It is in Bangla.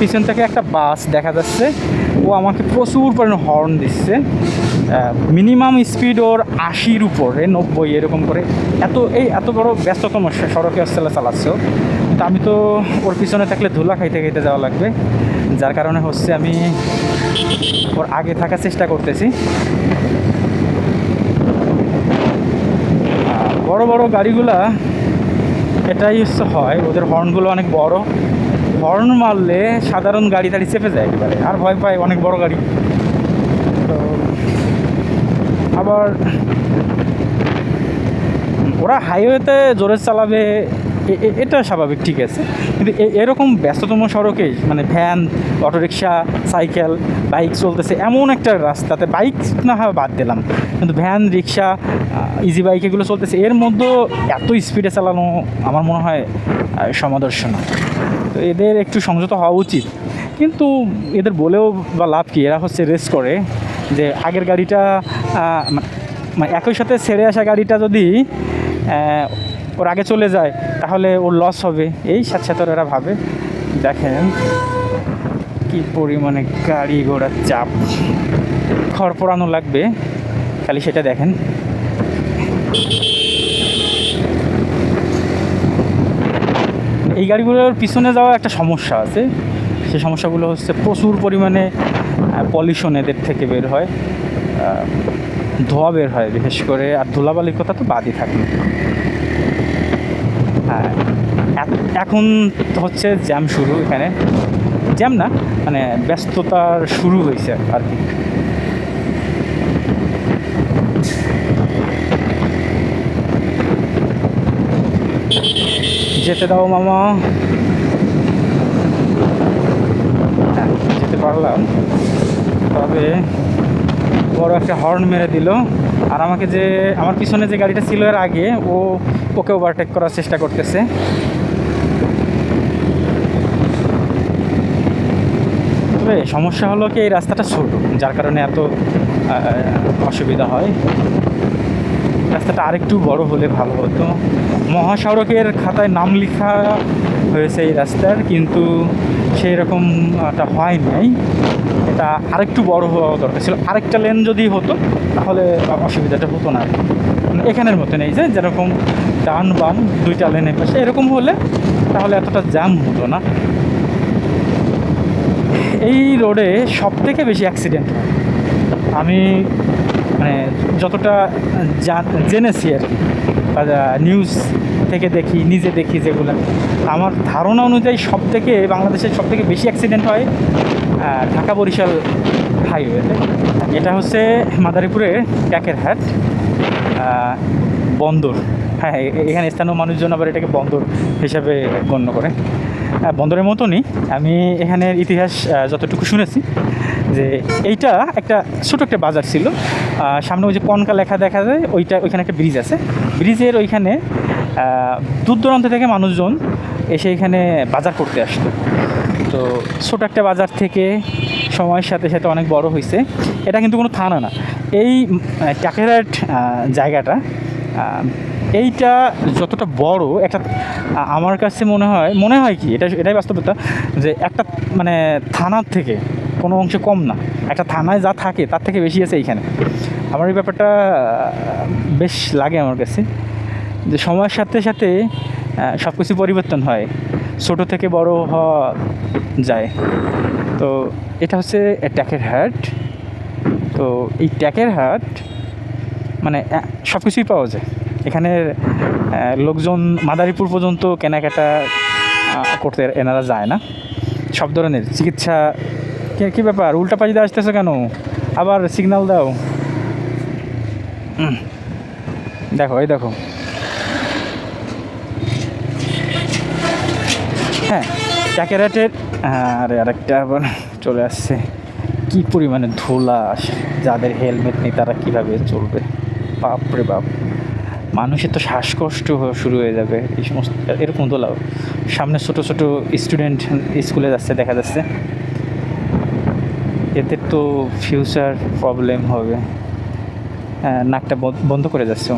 পিছন থেকে একটা বাস দেখা যাচ্ছে। ও আমাকে প্রচুর পরিমাণে হর্ন দিচ্ছে। মিনিমাম স্পিড ওর আশির উপরে, নব্বই এরকম করে। এত, এই এত বড় ব্যস্ততম সড়কে আসলে চালাচ্ছে। কিন্তু আমি তো ওর পিছনে থাকলে ধুলা খাইতে খাইতে যাওয়া লাগবে। যার কারণে হচ্ছে আমি ওর আগে থাকার চেষ্টা করতেছি। বড় বড় গাড়িগুলা এটাই হচ্ছে হয়। ওদের হর্নগুলো অনেক বড়। হর্ন মারলে সাধারণ গাড়ি তাড়ি চেপে যায় একেবারে, আর ভয় পায় অনেক বড় গাড়ি। তো আবার ওরা হাইওয়েতে জোরে চালাবে এটা স্বাভাবিক, ঠিক আছে। কিন্তু এরকম ব্যস্ততম সড়কে মানে ভ্যান, অটোরিকশা, সাইকেল, বাইক চলতেছে, এমন একটা রাস্তাতে বাইক না হয় বাদ দিলাম। কিন্তু ভ্যান রিক্সা ইজি বাইক এগুলো চলতেছে, এর মধ্যেও এত স্পিডে চালানো আমার মনে হয় সমাদর্শ না তো এদের একটু সংযত হওয়া উচিত। কিন্তু এদের বলেও বা লাভ কি, এরা হচ্ছে রেস করে যে আগের গাড়িটা মানে একই সাথে ছেড়ে আসা গাড়িটা যদি ওর আগে চলে যায়, তাহলে ওর লস হবে। এই ওরা ভাবে। দেখেন কি পরিমাণে গাড়ি ঘোড়ার চাপ। খড় পোড়ানো লাগবে। খালি সেটা দেখেন। এই গাড়িগুলোর পিছনে যাওয়া একটা সমস্যা আছে। সে সমস্যাগুলো হচ্ছে প্রচুর পরিমাণে পলিউশন এদের থেকে বের হয়। ধোঁয়া বের হয় বিশেষ করে। আর ধুলাবালির কথা তো বাদই এ- এখন হচ্ছে জ্যাম শুরু এখানে। জ্যাম না মানে ব্যস্ততার শুরু হয়েছে আর কি। যেতে দাও মামা। যেতে পারলাম। তবে বড় একটা হর্ন মেরে দিল। আর আমাকে যে, আমার পিছনে যে গাড়িটা ছিল এর আগে, ও, ওকে ওভারটেক করার চেষ্টা করতেছে। তবে সমস্যা হলো কি, এই রাস্তাটা ছোট, যার কারণে এত অসুবিধা হয়। রাস্তাটা আরেকটু বড় হলে ভালো হতো। মহাসড়কের খাতায় নাম লেখা হয়েছে এই রাস্তার, কিন্তু সেই রকম রকমটা হয় নাই। এটা আরেকটু বড় হওয়া দরকার ছিল। আরেকটা লেন যদি হতো, তাহলে অসুবিধাটা হতো না। মানে এখানের মতো নেই যে, যেরকম ডান বাম দুইটা লেনের পাশে এরকম হলে তাহলে এতটা জ্যাম হতো না। এই রোডে সব থেকে বেশি অ্যাক্সিডেন্ট হয়। আমি মানে যতটা জেনেছি আর কি নিউজ থেকে দেখি, নিজে দেখি যেগুলো, আমার ধারণা অনুযায়ী সব থেকে বাংলাদেশের সব থেকে বেশি অ্যাক্সিডেন্ট হয় ঢাকা বরিশাল হাইওয়েতে এটা হচ্ছে মাদারীপুরের ট্যাকের হাট বন্দর। হ্যাঁ এখানে স্থানীয় মানুষজন আবার এটাকে বন্দর হিসাবে গণ্য করে। বন্দরের মতনই আমি এখানের ইতিহাস যতটুকু শুনেছি, যে এইটা একটা ছোটো একটা বাজার ছিল সামনে ওই যে কনকা লেখা দেখা যায়, ওইটা ওইখানে একটা ব্রিজ আছে। ব্রিজের ওইখানে দূর দূরান্ত থেকে মানুষজন এসে এখানে বাজার করতে আসতো। তো ছোটো একটা বাজার থেকে সময়ের সাথে সাথে অনেক বড় হয়েছে এটা কিন্তু কোনো থানা না। এই টাকেরাট জায়গাটা এইটা যতটা বড়, একটা আমার কাছে মনে হয় মনে হয় কি, এটা এটাই বাস্তবতা, যে একটা মানে থানার থেকে কোনো অংশে কম না। একটা থানায় যা থাকে, তার থেকে বেশি আছে এইখানে। আমার এই ব্যাপারটা বেশ লাগে আমার কাছে। যে সময়ের সাথে সাথে সব কিছু পরিবর্তন হয়, ছোট থেকে বড় হওয়া যায়। তো এটা হচ্ছে ট্যাকের হাট তো এই ট্যাকের হাট মানে সব কিছুই পাওয়া যায়। এখানে লোকজন মাদারীপুর পর্যন্ত কেনাকাটা করতে এনারা যায় না। সব ধরনের চিকিৎসা, কী ব্যাপার? উল্টা দিয়ে আসতেছো কেন? আবার সিগন্যাল দাও। দেখো, এই দেখো। হ্যাঁ ট্যাকেরাটের আরে আরেকটা আবার চলে আসছে। কি পরিমাণে ধুলা, যাদের হেলমেট নেই, তারা কীভাবে চলবে? বাপরে বাপ। মানুষের তো শ্বাসকষ্ট শুরু হয়ে যাবে, এই সমস্ত, এরকম ধুলা। সামনে ছোট ছোট স্টুডেন্ট স্কুলে যাচ্ছে, দেখা যাচ্ছে। এদের তো ফিউচার প্রবলেম হবে। হ্যাঁ নাকটা বন্ধ- করে যাচ্ছে।